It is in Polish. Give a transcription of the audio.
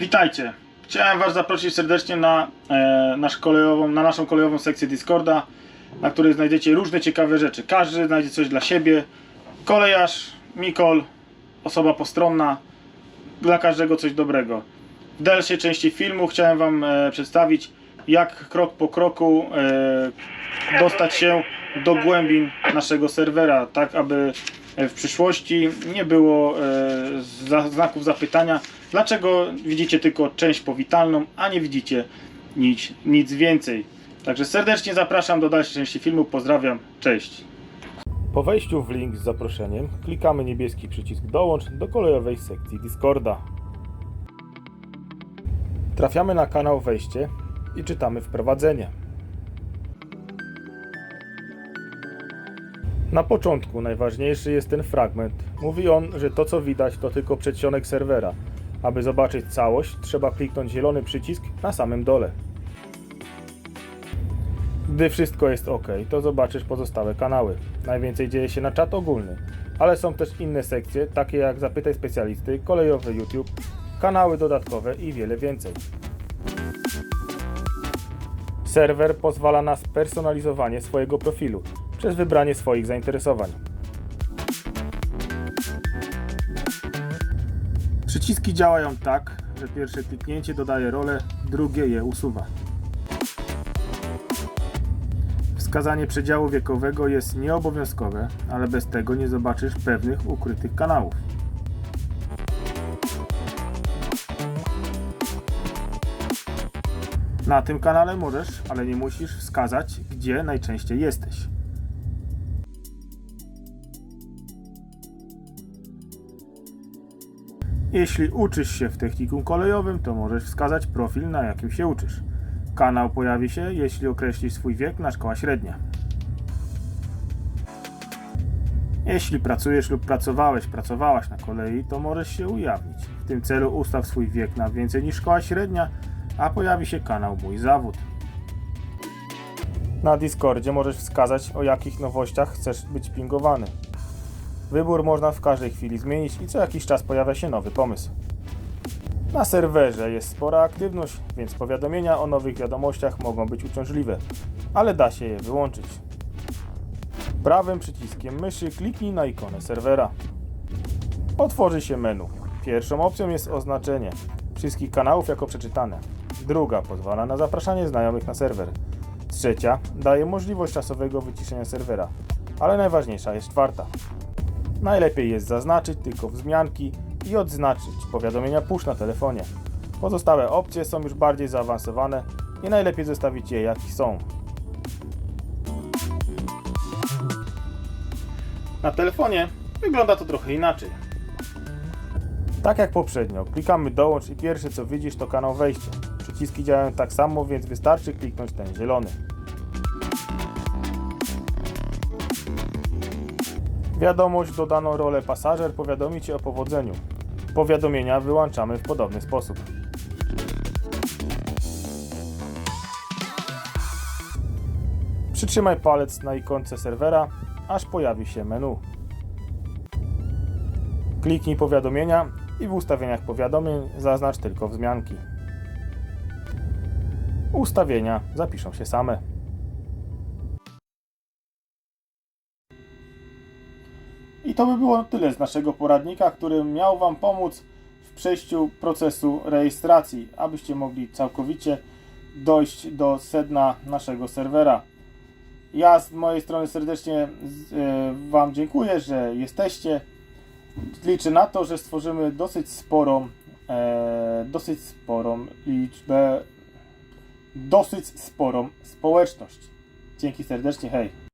Witajcie. Chciałem Was zaprosić serdecznie na, e, nasz kolejową, na naszą kolejową sekcję Discorda, na której znajdziecie różne ciekawe rzeczy. Każdy znajdzie coś dla siebie. Kolejarz, Mikol, osoba postronna, dla każdego coś dobrego. W dalszej części filmu chciałem Wam e, przedstawić, jak krok po kroku e, dostać się do głębin naszego serwera, tak aby w przyszłości nie było e, znaków zapytania, dlaczego widzicie tylko część powitalną, a nie widzicie nic, nic więcej. Także serdecznie zapraszam do dalszej części filmu. Pozdrawiam, cześć. Po wejściu w link z zaproszeniem klikamy niebieski przycisk dołącz do kolejowej sekcji Discorda. Trafiamy na kanał wejście i czytamy wprowadzenie. Na początku najważniejszy jest ten fragment. Mówi on, że to co widać to tylko przedsionek serwera. Aby zobaczyć całość, trzeba kliknąć zielony przycisk na samym dole. Gdy wszystko jest ok, to zobaczysz pozostałe kanały. Najwięcej dzieje się na czat ogólny, ale są też inne sekcje, takie jak Zapytaj Specjalisty, kolejowy YouTube, kanały dodatkowe i wiele więcej. Serwer pozwala na spersonalizowanie swojego profilu przez wybranie swoich zainteresowań. Przyciski działają tak, że pierwsze kliknięcie dodaje rolę, drugie je usuwa. Wskazanie przedziału wiekowego jest nieobowiązkowe, ale bez tego nie zobaczysz pewnych ukrytych kanałów. Na tym kanale możesz, ale nie musisz wskazać, gdzie najczęściej jesteś. Jeśli uczysz się w technikum kolejowym, to możesz wskazać profil, na jakim się uczysz. Kanał pojawi się, jeśli określisz swój wiek na szkoła średnia. Jeśli pracujesz lub pracowałeś, pracowałaś na kolei, to możesz się ujawnić. W tym celu ustaw swój wiek na więcej niż szkoła średnia, a pojawi się kanał Mój Zawód. Na Discordzie możesz wskazać, o jakich nowościach chcesz być pingowany. Wybór można w każdej chwili zmienić i co jakiś czas pojawia się nowy pomysł. Na serwerze jest spora aktywność, więc powiadomienia o nowych wiadomościach mogą być uciążliwe, ale da się je wyłączyć. Prawym przyciskiem myszy kliknij na ikonę serwera. Otworzy się menu. Pierwszą opcją jest oznaczenie wszystkich kanałów jako przeczytane. Druga pozwala na zapraszanie znajomych na serwer. Trzecia daje możliwość czasowego wyciszenia serwera, ale najważniejsza jest czwarta. Najlepiej jest zaznaczyć tylko wzmianki i odznaczyć powiadomienia push na telefonie. Pozostałe opcje są już bardziej zaawansowane i najlepiej zostawić je jak są. Na telefonie wygląda to trochę inaczej. Tak jak poprzednio, klikamy dołącz i pierwsze co widzisz to kanał wejścia. Przyciski działają tak samo, więc wystarczy kliknąć ten zielony. Wiadomość dodaną rolę pasażer powiadomi Cię o powodzeniu. Powiadomienia wyłączamy w podobny sposób. Przytrzymaj palec na ikonce serwera, aż pojawi się menu. Kliknij powiadomienia i w ustawieniach powiadomień zaznacz tylko wzmianki. Ustawienia zapiszą się same. To by było tyle z naszego poradnika, który miał Wam pomóc w przejściu procesu rejestracji, abyście mogli całkowicie dojść do sedna naszego serwera. Ja z mojej strony serdecznie e, Wam dziękuję, że jesteście. Liczę na to, że stworzymy dosyć sporą, e, dosyć sporą liczbę, dosyć sporą społeczność. Dzięki serdecznie, hej.